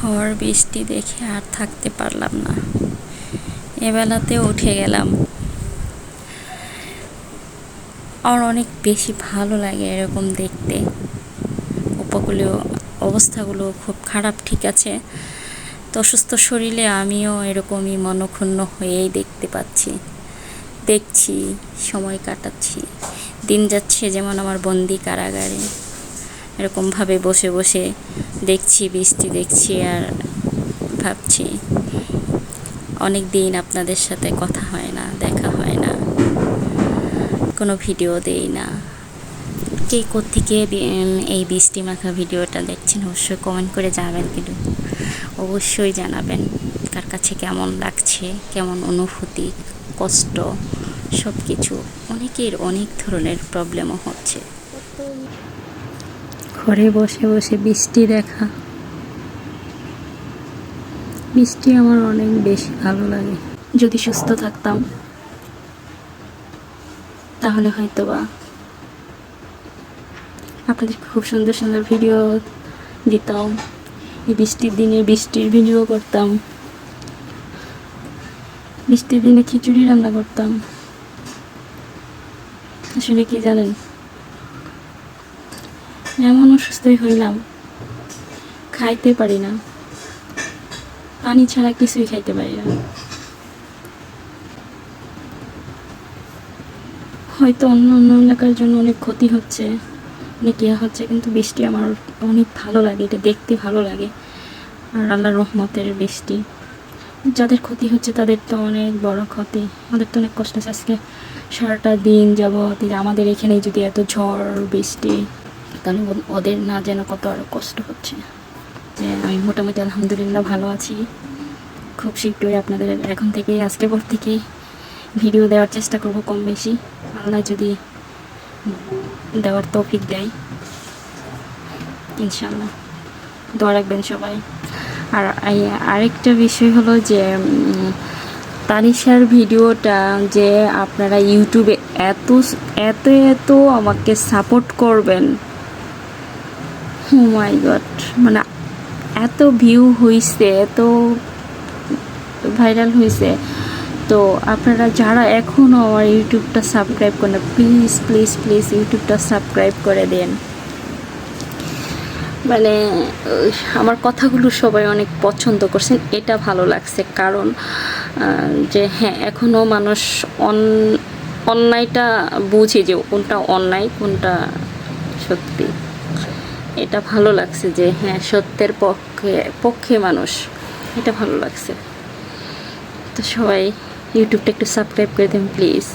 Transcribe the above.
ঝড়, বৃষ্টি দেখে আর থাকতে পারলাম না। এবেলাতে উঠে গেলাম। আমার অনেক বেশি ভালো লাগে এরকম দেখতে। উপকূলীয় অবস্থাগুলো খুব খারাপ, ঠিক আছে? তো অসুস্থ শরীরে আমিও এরকমই মনক্ষুণ্ণ হয়েই দেখতে পাচ্ছি। দেখছি, সময় কাটাচ্ছি। দিন যাচ্ছে যেমন আমার বন্দি কারাগারে। এরকমভাবে বসে বসে দেখছি, বৃষ্টি দেখছি আর ভাবছি অনেক দিন আপনাদের সাথে কথা হয় না, দেখা হয় না, কোনো ভিডিও দেই না। কে কোত্থেকে এই বৃষ্টি মাখা ভিডিওটা দেখছেন অবশ্যই কমেন্ট করে যাবেন কিন্তু অবশ্যই জানাবেন কার কাছে কেমন লাগছে, কেমন অনুভূতি, কষ্ট সব কিছু অনেকের অনেক ধরনের প্রবলেমও হচ্ছে। ঘরে বসে বসে বৃষ্টি দেখা। বৃষ্টি আমার অনেক বেশি ভালো লাগে। যদি সুস্থ থাকতাম, তাহলে হয়তো বা আপনাদের খুব সুন্দর সুন্দর ভিডিও দিতাম, এই বৃষ্টির দিনে বৃষ্টির ভিডিও করতাম, বৃষ্টির দিনে খিচুড়ি রান্না করতাম। আসলে কি জানেন? এমন অসুস্থই হইলাম। খাইতে পারি না। পানি ছাড়া কিছুই খাইতে পারি না। হয়তো অন্য অন্য এলাকার জন্য অনেক ক্ষতি হচ্ছে, অনেক ইয়ে হচ্ছে, কিন্তু বৃষ্টি আমার অনেক ভালো লাগে, এটা দেখতে ভালো লাগে। আর আল্লাহ রহমতের বৃষ্টি। যাদের ক্ষতি হচ্ছে তাদের তো অনেক বড় ক্ষতি। আমাদের তো অনেক কষ্ট আছে। আজকে সারাটা দিন যাবত আমাদের এখানে যদি এত ঝড়, বৃষ্টি ও- ওদের না যেন কত আরও কষ্ট হচ্ছে। যে আমি মোটামুটি আলহামদুলিল্লাহ ভালো আছি। খুব শীঘ্রই আপনাদের এখন থেকেই আজকে পর থেকেই ভিডিও দেওয়ার চেষ্টা করব কম বেশি। আল্লাহ যদি দেওয়ার তৌফিক দেয় ইনশাল্লাহ দোয়া রাখবেন সবাই। আর আরেকটা বিষয় হলো যে তানিশার ভিডিওটা যে আপনারা ইউটিউবে এত এত এত আমাকে সাপোর্ট করবেন মাই গড মানে এত ভিউ হইছে, এত ভাইরাল হয়েছে তো আপনারা যারা এখনও আমার ইউটিউবটা সাবস্ক্রাইব করেন প্লিজ প্লিজ প্লিজ ইউটিউবটা সাবস্ক্রাইব করে দেন। মানে আমার কথাগুলো সবাই অনেক পছন্দ করছেন, এটা ভালো লাগছে। কারণ যে হ্যাঁ এখনও মানুষ অন, অন্যায়টা বুঝে যে কোনটা অন্যায়, কোনটা সত্যি। এটা ভালো লাগছে যে হ্যাঁ সত্যের পক্ষে পক্ষে মানুষ। এটা ভালো লাগছে। তো সবাই, ইউটিউবটা একটু সাবস্ক্রাইব করে দেন, প্লিজ।